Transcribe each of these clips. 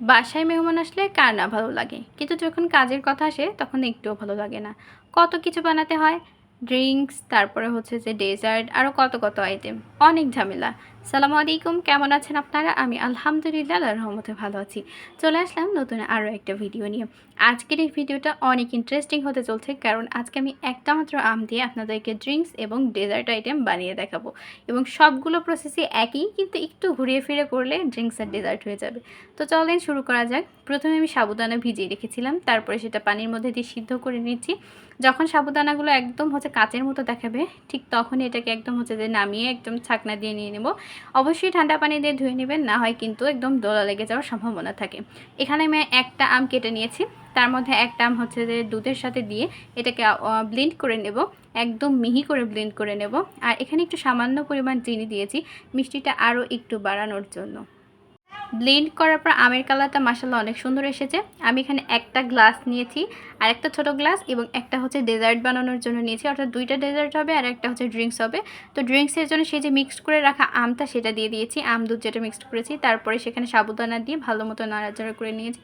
বাসায় মেহমান আসলে কার না ভালো লাগে? কিন্তু যখন কাজের কথা আসে, তখন একটুও ভালো লাগে না। কত কিছু বানাতে হয় ড্রিঙ্কস তারপরে হচ্ছে যে ডেজার্ট আরও কত কত আইটেম অনেক ঝামেলা। সালামু আলাইকুম, কেমন আছেন আপনারা? আমি আলহামদুলিল্লাহ আল্লাহর রহমতে ভালো আছি। চলে আসলাম নতুন আরও একটা ভিডিও নিয়ে। আজকের এই ভিডিওটা অনেক ইন্টারেস্টিং হতে চলছে, কারণ আজকে আমি একটা মাত্র আম দিয়ে আপনাদেরকে ড্রিঙ্কস এবং ডেজার্ট আইটেম বানিয়ে দেখাবো। এবং সবগুলো প্রসেসই একই, কিন্তু একটু ঘুরিয়ে ফিরে করলে ড্রিঙ্কস আর ডেজার্ট হয়ে যাবে। তো চলেন শুরু করা যাক। প্রথমে আমি সাবুদানা ভিজিয়ে রেখেছিলাম, তারপরে সেটা পানির মধ্যে দিয়ে সিদ্ধ করে নিচ্ছি। যখন সাবুদানাগুলো একদম হচ্ছে কাচের মতো দেখাবে, ঠিক তখনই এটাকে একদম হচ্ছে যে নামিয়ে একদম ছাকনা দিয়ে নিয়ে নেব। অবশ্যই ঠান্ডা পানি দিয়ে ধুয়ে নেবেন, না হয় কিন্তু একদম দোলা লেগে যাওয়ার সম্ভাবনা থাকে। এখানে আমি একটা আম কেটে নিয়েছি। তার মধ্যে একটা আম হচ্ছে যে দুধের সাথে দিয়ে এটাকে ব্লেন্ড করে নেব। একদম মিহি করে ব্লেন্ড করে নেব। আর এখানে একটু সামান্য পরিমাণ চিনি দিয়েছি। মিষ্টিটা আরও একটু বাড়ানোর জন্য। ব্লেন্ড করার পর আমের কালারটা মাসাল্লাহ অনেক সুন্দর এসেছে। আমি এখানে একটা গ্লাস নিয়েছি, আর একটা ছোটো গ্লাস এবং একটা হচ্ছে ডেজার্ট বানানোর জন্য নিয়েছি। অর্থাৎ দুইটা ডেজার্ট হবে আর একটা হচ্ছে ড্রিঙ্কস হবে। তো ড্রিঙ্কসের জন্য সেই যে মিক্সড করে রাখা আমটা সেটা দিয়ে দিয়েছি। আম, দুধ যেটা মিক্সড করেছি, তারপরে সেখানে সাবুদানা দিয়ে ভালো মতো নাড়াচাড়া করে নিয়েছি।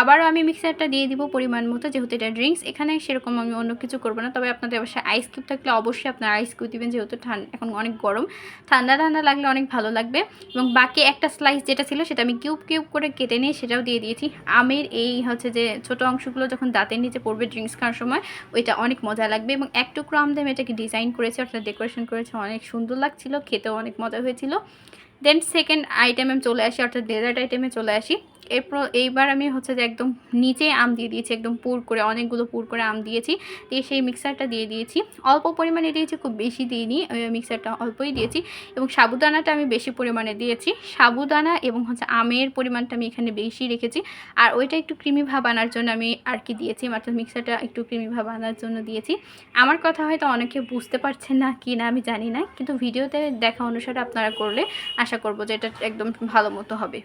আবারও আমি মিক্সারটা দিয়ে দিব পরিমাণ মতো, যেহেতু এটা ড্রিঙ্কস এখানে সেরকম আমি অন্য কিছু করব না। তবে আপনাদের অবশ্যই আইস কিউব থাকলে অবশ্যই আপনার আইস কিউব দেবেন, যেহেতু ঠান্ডা এখন অনেক গরম। ঠান্ডা ঠান্ডা লাগলে অনেক ভালো লাগবে। এবং বাকি একটা স্লাইস যেটা ছিল সেটা আমি কিউব কিউব করে কেটে নিয়ে সেটাও দিয়ে দিয়েছি। আমের এই হচ্ছে যে ছোট অংশগুলো যখন দাঁতের নিচে পড়বে ড্রিঙ্কস খাওয়ার সময়, ওইটা অনেক মজা লাগবে এবং এক টুকরো আম দিয়ে আমি এটাকে ডিজাইন করেছি, অর্থাৎ ডেকোরেশন করেছি, অনেক সুন্দর লাগছিল, খেতেও অনেক মজা হয়েছিল। দেন সেকেন্ড আইটেমে চলে আসি, অর্থাৎ ডেজার্ট আইটেমে চলে আসি। এরপর এইবার আমি হচ্ছে যে একদম নিচে আম দিয়ে দিয়েছি, একদম পুর করে, অনেকগুলো পুর করে আম দিয়েছি, দিয়ে সেই মিক্সারটা দিয়ে দিয়েছি। অল্প পরিমাণে দিয়েছি, খুব বেশি দিইনি মিক্সারটা অল্পই দিয়েছি এবং সাবুদানাটা আমি বেশি পরিমাণে দিয়েছি। সাবুদানা এবং হচ্ছে আমের পরিমাণটা আমি এখানে বেশি রেখেছি, আর ওইটা একটু ক্রিমি ভাব আনার জন্য আমি আর কি দিয়েছি অর্থাৎ মিক্সারটা একটু ক্রিমি ভাব আনার জন্য দিয়েছি। আমার কথা হয়তো অনেকে বুঝতে পারছেন না কি না, আমি জানি না, কিন্তু ভিডিওতে দেখা অনুসারে আপনারা করলে আশা করব যে এটা একদম ভালো মতো হবে।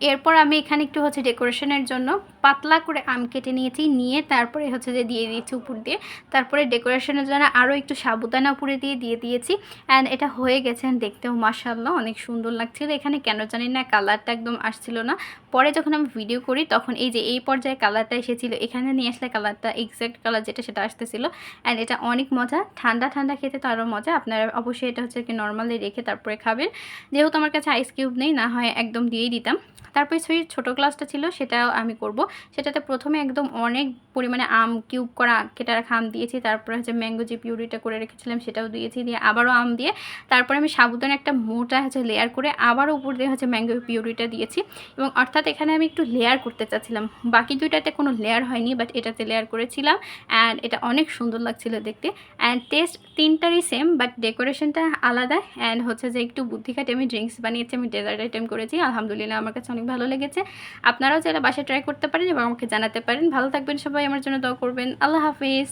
এরপর আমি এখানে একটু হচ্ছে ডেকোরেশনের জন্য পাতলা করে আম কেটে নিয়েছি, নিয়ে তারপরে হচ্ছে যে দিয়ে দিয়েছি উপর দিয়ে। তারপরে ডেকোরেশনের জন্য আরও একটু সাবুদানা উপরে দিয়ে দিয়ে দিয়েছি। অ্যান্ড এটা হয়ে গেছে দেখতেও মাসাল্লাহ অনেক সুন্দর লাগছিল। এখানে কেন জানি না কালারটা একদম আসছিল না। পরে যখন আমি ভিডিও করি তখন এই যে এই পর্যায়ে কালারটা এসেছিল, এখানে নিয়ে আসলে কালারটা এক্স্যাক্ট কালার যেটা সেটা আসতেছিল। অ্যান্ড এটা অনেক মজা, ঠান্ডা ঠান্ডা খেতে তো আরও মজা। আপনারা অবশ্যই এটা হচ্ছে কি নর্মালি রেখে তারপরে খাবেন। যেহেতু আমার কাছে আইস কিউব নেই, না হয় একদম দিয়েই দিতাম। তারপরে সেই ছোটো গ্লাসটা ছিল সেটাও আমি করব। সেটাতে প্রথমে একদম অনেক পরিমাণে আম কিউব করা কেটে রাখা আম দিয়েছি, তারপরে হচ্ছে ম্যাঙ্গো যে পিউরিটা করে রেখেছিলাম সেটাও দিয়েছি, দিয়ে আবারও আম দিয়ে তারপরে আমি সাবুদানা একটা মোটা হচ্ছে লেয়ার করে আবারও উপর দিয়ে হচ্ছে ম্যাঙ্গো পিউরিটা দিয়েছি। এবং অর্থাৎ এখানে আমি একটু লেয়ার করতে চাচ্ছিলাম। বাকি দুইটাতে কোনো লেয়ার হয়নি বাট এটাতে লেয়ার করেছিলাম। অ্যান্ড এটা অনেক সুন্দর লাগছিল দেখতে। অ্যান্ড টেস্ট তিনটারই সেম বাট ডেকোরেশনটা আলাদা। অ্যান্ড হচ্ছে যে একটু বুদ্ধি খাটে আমি ড্রিঙ্কস বানিয়েছি, আমি ডেজার্ট আইটেম করেছি। আলহামদুলিল্লাহ, আমার কাছে অনেক ভালো লেগেছে। আপনারাও চাইলে বাসায় ট্রাই করতে পারেন এবং আমাকে জানাতে পারেন। ভালো থাকবেন সবাই, আমার জন্য দোয়া করবেন। আল্লাহ হাফিজ।